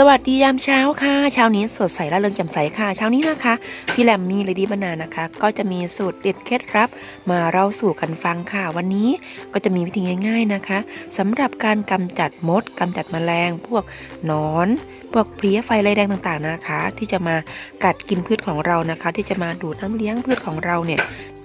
สวัสดียามเช้าค่ะ เช้านี้สดใสและเริงแจ่มใสค่ะ เช้านี้นะคะ พี่แหลมมีเลยดีบรรณานะคะ ก็จะมีสูตรเด็ดเคล็ดลับ มาเล่าสู่กันฟังค่ะ วันนี้ก็จะมีวิธีง่าย ๆนะคะสำหรับการกำจัดมดกำจัดแมลง พวกนอน พวกเพลี้ยไฟลายแดงต่างๆนะคะ ที่จะมากัดกินพืชของเรานะคะ ที่จะมาดูดน้ำเลี้ยงพืชของเราเนี่ย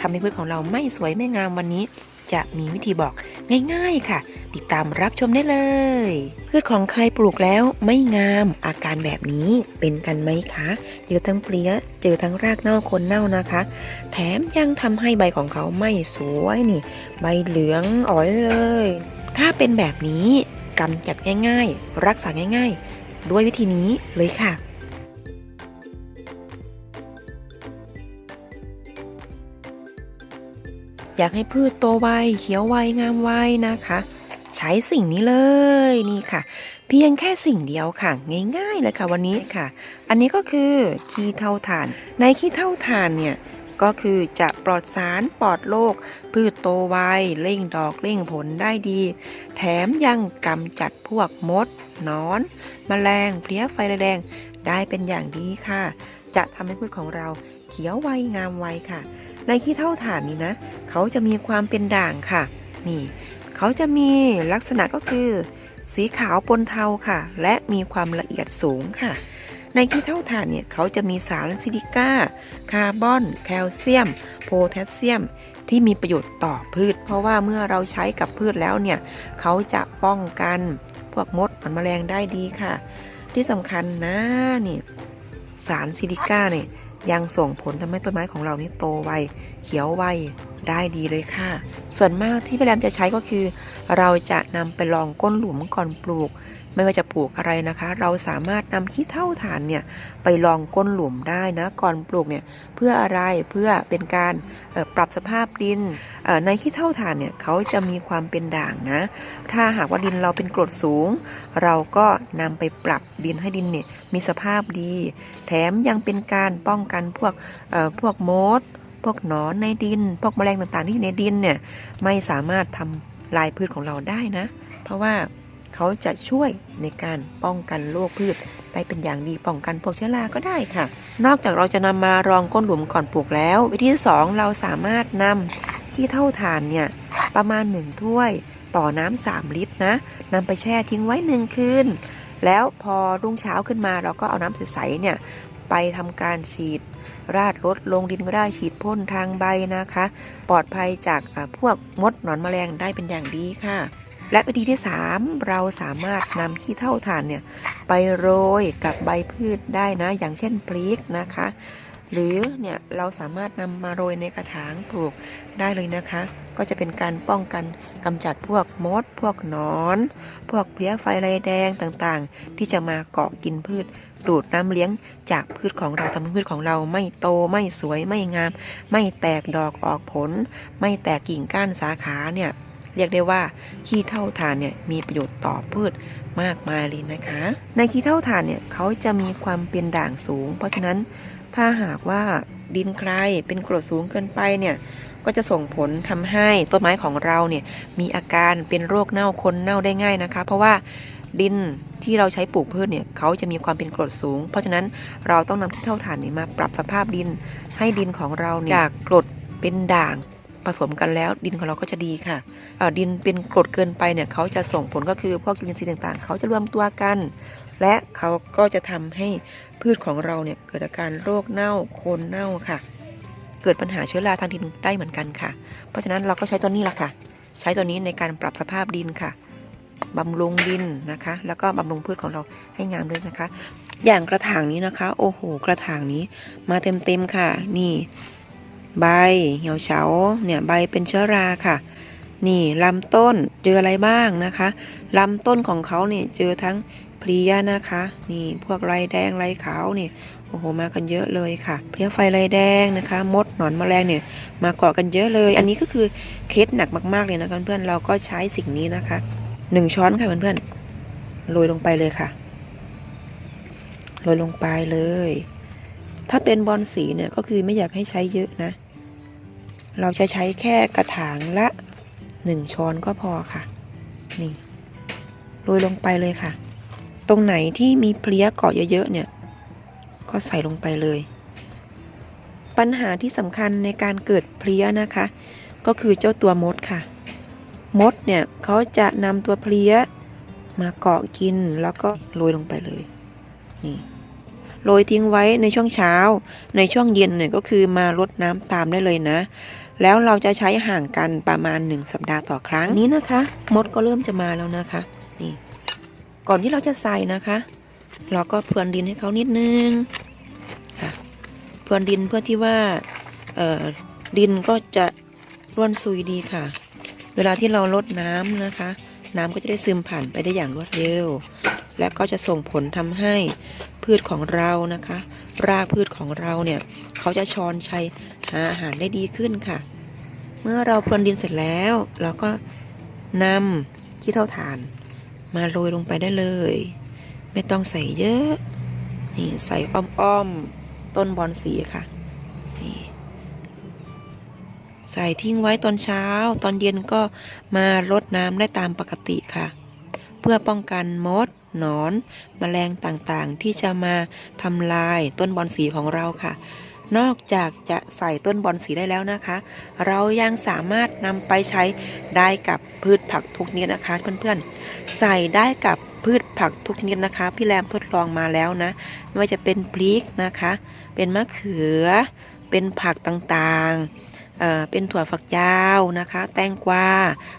ทำให้พืชของเราไม่สวยไม่งามวันนี้ จะมีวิธีบอกง่ายๆค่ะ ติดตามรับชมได้เลย พืชของใครปลูกแล้วไม่งามอาการแบบนี้เป็นกันไหมคะเจอทั้งเปลี้ยเจอทั้งรากเน่าคนเน่านะคะ แถมยังทำให้ใบของเขาไม่สวยนี่ ใบเหลืองอ๋อยเลย ถ้าเป็นแบบนี้กำจัดง่ายๆ รักษาง่าย ๆ ด้วยวิธีนี้เลยค่ะ อยากให้พืชโตไวเขียวไวงามไวนะคะ ใช้สิ่งนี้เลยนี่ค่ะ เพียงแค่สิ่งเดียวค่ะ ง่ายๆเลยค่ะวันนี้ค่ะ อันนี้ก็คือขี้เท่าถ่าน ในขี้เท่าถ่านเนี่ยก็คือจะปลอดสารปลอดโรคพืชโตไวเร่งดอกเร่งผลได้ดี แถมยังกำจัดพวกมดนอนแมลงเพลี้ยไฟระแดงได้เป็นอย่างดีค่ะ จะทำให้พืชของเราเขียวไวงามไวค่ะ ในขี้เท่าถ่านนี้นะ เขาจะมีความเป็นด่างค่ะ นี่ เขาจะมีลักษณะก็คือ สีขาวปนเทาค่ะ และมีความละเอียดสูงค่ะ ในขี้เท่าถ่านเนี่ยเขาจะมีสารซิลิก้า คาร์บอน แคลเซียม โพแทสเซียม ที่มีประโยชน์ต่อพืช เพราะว่าเมื่อเราใช้กับพืชแล้วเนี่ย เขาจะป้องกันพวกมดมแมลงได้ดีค่ะ ที่สำคัญนะนี่สารซิลิก้าเนี่ย ยังส่งผลทำให้ต้นไม้ของเรานี่โตไวเขียวไวได้ดีเลยค่ะ ส่วนมากที่พี่แรมจะใช้ก็คือ เราจะนำไปลองก้นหลุมก่อนปลูก ไม่ว่าจะปลูกอะไรนะคะ เราสามารถนำขี้เท่าฐานเนี่ยไปลองก้นหลุมได้นะก่อนปลูกเนี่ยเพื่ออะไรเพื่อเป็นการปรับสภาพดินในขี้เท่าฐานเนี่ยเขาจะมีความเป็นด่างนะ ถ้าหากว่าดินเราเป็นกรดสูง เราก็นำไปปรับดินให้ดินเนี่ยมีสภาพดี แถมยังเป็นการป้องกันพวกพวกมดพวกหนอนในดิน พวกแมลงต่างๆที่อยู่ในดินเนี่ยไม่สามารถทำลายพืชของเราได้นะ เพราะว่า เขาจะช่วยในการป้องกันโรคพืชได้เป็นอย่างดีป้องกันพวกเชื้อราก็ได้ค่ะ นอกจากเราจะนำมารองก้นหลุมก่อนปลูกแล้ว วิธีที่สองเราสามารถนำขี้เท่าฐานเนี่ยประมาณหนึ่งถ้วยต่อน้ำสามลิตรนะนำไปแช่ทิ้งไว้หนึ่งคืน แล้วพอรุ่งเช้าขึ้นมาเราก็เอาน้ำใสๆเนี่ยไปทำการฉีด ราดรดลงดินก็ได้ฉีดพ่นทางใบนะคะ ปลอดภัยจากพวกมดหนอนแมลงได้เป็นอย่างดีค่ะ และวิธีที่ 3 เราสามารถนำขี้เท่าถ่านเนี่ยไปโรยกับใบพืชได้นะ อย่างเช่นพริกนะคะ หรือเนี่ยเราสามารถนำมาโรยในกระถางปลูกได้เลยนะคะ ก็จะเป็นการป้องกันกำจัดพวกมด พวกหนอน พวกเพลี้ยไฟลายแดงต่างๆ ที่จะมาเกาะกินพืชดูดน้ำเลี้ยงจากพืชของเราทำให้พืชของเราไม่โตไม่สวยไม่งาม ไม่แตกดอกออกผล ไม่แตกกิ่งก้านสาขาเนี่ย เรียกได้ว่าขี้เท่าฐานเนี่ยมีประโยชน์ต่อพืชมากมายเลยนะคะ ในขี้เท่าฐานเนี่ยเขาจะมีความเป็นด่างสูง เพราะฉะนั้นถ้าหากว่าดินใครเป็นกรดสูงเกินไปเนี่ยก็จะส่งผลทำให้ต้นไม้ของเราเนี่ยมีอาการเป็นโรคเน่าคนเน่าได้ง่ายนะคะ เพราะว่าดินที่เราใช้ปลูกพืชเนี่ยเขาจะมีความเป็นกรดสูง เพราะฉะนั้นเราต้องนำขี้เท่าฐานนี้มาปรับสภาพดิน ให้ดินของเราเนี่ยจากกรดเป็นด่าง ผสมกันแล้ว ดินของเราก็จะดีค่ะดินเป็นกรดเกินไปเนี่ยเขาจะส่งผลก็คือพวกจุลินทรีย์ต่างๆ เขาจะรวมตัวกัน และเขาก็จะทำให้พืชของเราเนี่ยเกิดอาการโรคเน่าโคนเน่าค่ะ เกิดปัญหาเชื้อราทางดินได้เหมือนกันค่ะ เพราะฉะนั้นเราก็ใช้ตัวนี้แหละค่ะ ใช้ตัวนี้ในการปรับสภาพดินค่ะบำรุงดินนะคะ แล้วก็บำรุงพืชของเราให้งามด้วยนะคะ อย่างกระถางนี้นะคะ โอ้โห กระถางนี้มาเต็มๆค่ะ นี่ ใบเหี่ยวเฉาเนี่ยใบเป็นเชื้อราค่ะ นี่ลำต้นเจออะไรบ้างนะคะลำต้นของเขาเนี่ยเจอทั้งเพลี้ยนะคะ นี่พวกไรแดงไรขาวนี่โอ้โหมากันเยอะเลยค่ะ เพลี้ยไฟไรแดงนะคะ มดหนอนแมลงเนี่ยมาเกาะกันเยอะเลย อันนี้ก็คือเคสหนักมากๆเลยนะคะเพื่อนๆเราก็ใช้สิ่งนี้นะคะหนึ่งช้อนค่ะเพื่อนๆโรยลงไปเลยค่ะโรยลงไปเลย ถ้าเป็นบอลสีเนี่ยก็คือไม่อยากให้ใช้เยอะนะ เราจะใช้แค่กระถางละหนึ่งช้อนก็พอค่ะ นี่โรยลงไปเลยค่ะ ตรงไหนที่มีเพลี้ยเกาะเยอะๆเนี่ย ก็ใส่ลงไปเลย ปัญหาที่สำคัญในการเกิดเพลี้ยนะคะ ก็คือเจ้าตัวมดค่ะ มดเนี่ยเขาจะนำตัวเพลี้ยมาเกาะกินแล้วก็โรยลงไปเลย นี่โรยทิ้งไว้ในช่วงเช้า ในช่วงเย็นเนี่ยก็คือมารดน้ำตามได้เลยนะ แล้วเราจะใช้ห่างกันประมาณ 1 สัปดาห์ต่อครั้งนี้นะคะ มดก็เริ่มจะมาแล้วนะคะนี่ก่อนที่เราจะใส่นะคะ เราก็พรวนดินให้เขานิดนึงค่ะพรวนดินเพื่อที่ว่าเอ่อดินก็จะร่วนซุยดีค่ะ เวลาที่เราลดน้ำนะคะ น้ำก็จะได้ซึมผ่านไปได้อย่างรวดเร็ว และก็จะส่งผลทำให้พืชของเรานะคะ รากพืชของเราเนี่ยเขาจะชอนชัย หาอาหารได้ดีขึ้นค่ะ เมื่อเราพรวนดินเสร็จแล้ว เราก็นำขี้เถ้าถ่าน มาโรยลงไปได้เลย ไม่ต้องใส่เยอะ นี่ใส่อ้อมๆ ต้นบอนสีค่ะนี่ใส่ทิ้งไว้ตอนเช้า ตอนเย็นก็มารดน้ำได้ตามปกติค่ะ เพื่อป้องกันมด หนอนแมลงต่างๆ ที่จะมาทำลายต้นบอนสีของเราค่ะ นอกจากจะใส่ต้นบอนสีได้แล้วนะคะ เรายังสามารถนำไปใช้ได้กับพืชผักทุกชนิดนะคะเพื่อนๆ ใส่ได้กับพืชผักทุกชนิดนะคะ พี่แรมทดลองมาแล้วนะ ไม่ว่าจะเป็นพริกนะคะ เป็นมะเขือ เป็นผักต่างๆเเป็นถั่วฝักยาวนะคะ แตงกวา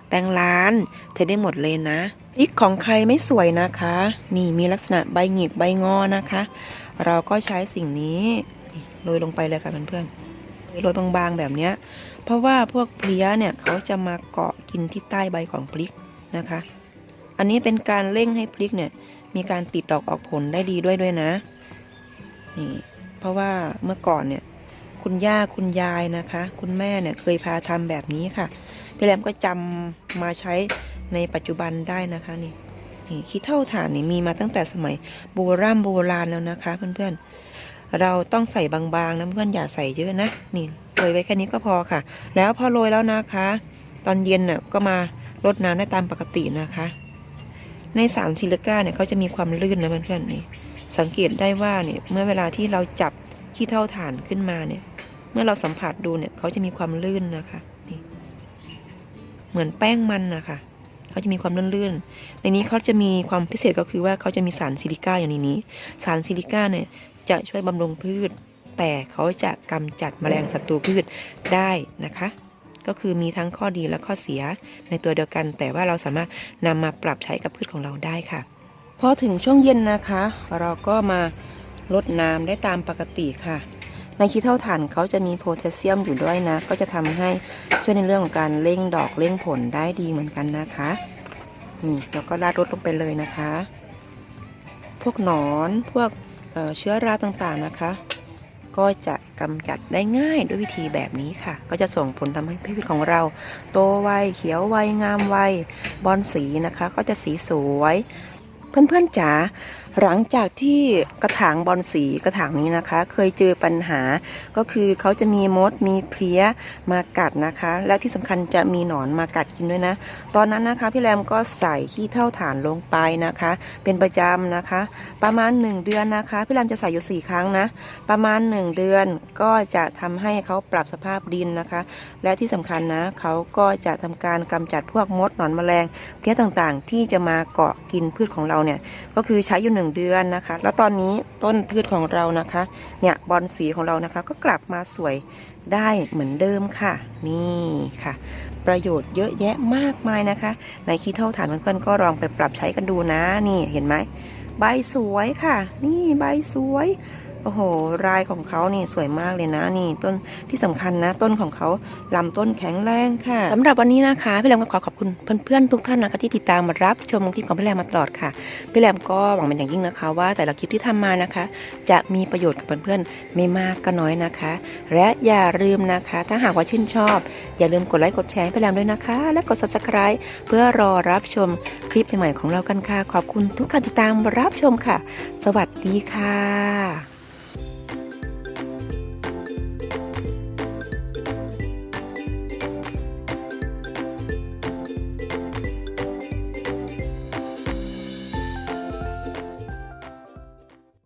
แตงล้านใช้ได้หมดเลยนะพริกของใครไม่สวยนะคะ นี่มีลักษณะใบหงิกใบงอนะคะ เราก็ใช้สิ่งนี้ โรยลงไปเลยค่ะเพื่อนๆโรยบางๆแบบเนี้ยเพราะว่าพวกเพลี้ยเนี่ยเขาจะมาเกาะกินที่ใต้ใบของพริกนะคะ อันนี้เป็นการเร่งให้พริกเนี่ยมีการติดดอกออกผลได้ดีด้วยด้วยนะนี่เพราะว่าเมื่อก่อนเนี่ยคุณย่าคุณยายนะคะ คุณแม่เนี่ยเคยพาทำแบบนี้ค่ะพี่แรมก็จำมาใช้ในปัจจุบันได้นะคะนี่นี่ขี้เท่าถ่านนี่มีมาตั้งแต่สมัยโบราณโบราณแล้วนะคะ เพื่อนๆ เราต้องใส่บางๆนะเพื่อนอย่าใส่เยอะนะนี่โรยไว้แค่นี้ก็พอค่ะ แล้วพอโรยแล้วนะคะ ตอนเย็นน่ะก็มารดน้ำได้ตามปกตินะคะ ในสารซิลิก้าเนี่ยเขาจะมีความลื่นนะเพื่อนๆนี่สังเกตได้ว่าเนี่ยเมื่อเวลาที่เราจับขี้เท่าฐานขึ้นมาเนี่ย เมื่อเราสัมผัสดูเนี่ยเขาจะมีความลื่นนะคะนี่เหมือนแป้งมันนะคะเขาจะมีความลื่นๆ ในนี้เขาจะมีความพิเศษก็คือว่าเขาจะมีสารซิลิก้าอย่างในนี้ สารซิลิก้าเนี่ย จะช่วยบำรุงพืช แต่เขาจะกำจัดแมลงศัตรูพืชได้นะคะ ก็คือมีทั้งข้อดีและข้อเสียในตัวเดียวกัน แต่ว่าเราสามารถนำมาปรับใช้กับพืชของเราได้ค่ะพอถึงช่วงเย็นนะคะ เราก็มาลดน้ำได้ตามปกติค่ะ ในขี้เท่าถ่านเขาจะมีโพแทสเซียมอยู่ด้วยนะ ก็จะทำให้ช่วยในเรื่องของการเร่งดอกเร่งผลได้ดีเหมือนกันนะคะนี่แล้วก็ราดรดลงไปเลยนะคะ พวกหนอนพวก เชื้อราต่างๆนะคะ ก็จะกำจัดได้ง่ายด้วยวิธีแบบนี้ค่ะ ก็จะส่งผลทำให้พืชของเรา โตไวเขียวไวงามไวบอนสีนะคะ ก็จะสีสวย เพื่อนๆจ๋า หลังจากที่กระถางบอนสีกระถางนี้นะคะ เคยเจอปัญหา ก็คือเขาจะมีมดมีเพลี้ยมากัดนะคะ และที่สำคัญจะมีหนอนมากัดกินด้วยนะ ตอนนั้นนะคะพี่แรมก็ใส่ขี้เท่าฐานลงไปนะคะ เป็นประจำนะคะ ประมาณ 1 เดือนนะคะพี่แรมจะใส่อยู่4ครั้งนะประมาณ 1 เดือนก็จะทำให้เขาปรับสภาพดินนะคะ และที่สำคัญนะเขาก็จะทำการกำจัดพวกมดหนอนแมลงเพลี้ยต่างๆ ที่จะมาเกาะกินพืชของเราเนี่ยก็คือใช้อยู่ง1เดือนนะคะ แล้วตอนนี้ต้นพืชของเรานะคะ เนี่ยบอลสีของเรานะคะ ก็กลับมาสวยได้เหมือนเดิมค่ะ นี่ค่ะ ประโยชน์เยอะแยะมากมายนะคะ ในขี้เท่าฐานเพื่อนๆก็ลองไปปรับใช้กันดูนะ นี่เห็นไหมใบสวยค่ะ นี่ใบสวย โอ้โหรายของเขานี่สวยมากเลยนะนี่ต้นที่สำคัญนะ ต้นของเขาลำต้นแข็งแรงค่ะสำหรับวันนี้นะคะพี่แรมก็ขอขอบคุณเพื่อนๆทุกท่านนะคะที่ติดตามมารับชมคลิปของพี่แรมมาตลอดค่ะพี่แรมก็หวังเป็นอย่างยิ่งนะคะ ว่าแต่ละคลิปที่ทำมานะคะ จะมีประโยชน์กับเพื่อนๆไม่มากก็น้อยนะคะ และอย่าลืมนะคะ ถ้าหากว่าชื่นชอบ อย่าลืมกดไลค์กดแชร์ให้พี่แรมด้วยนะคะ และกด subscribe เพื่อรอรับชมคลิปใหม่ๆของเรากันค่ะขอบคุณทุกการติดตามรับชมค่ะ สวัสดีค่ะ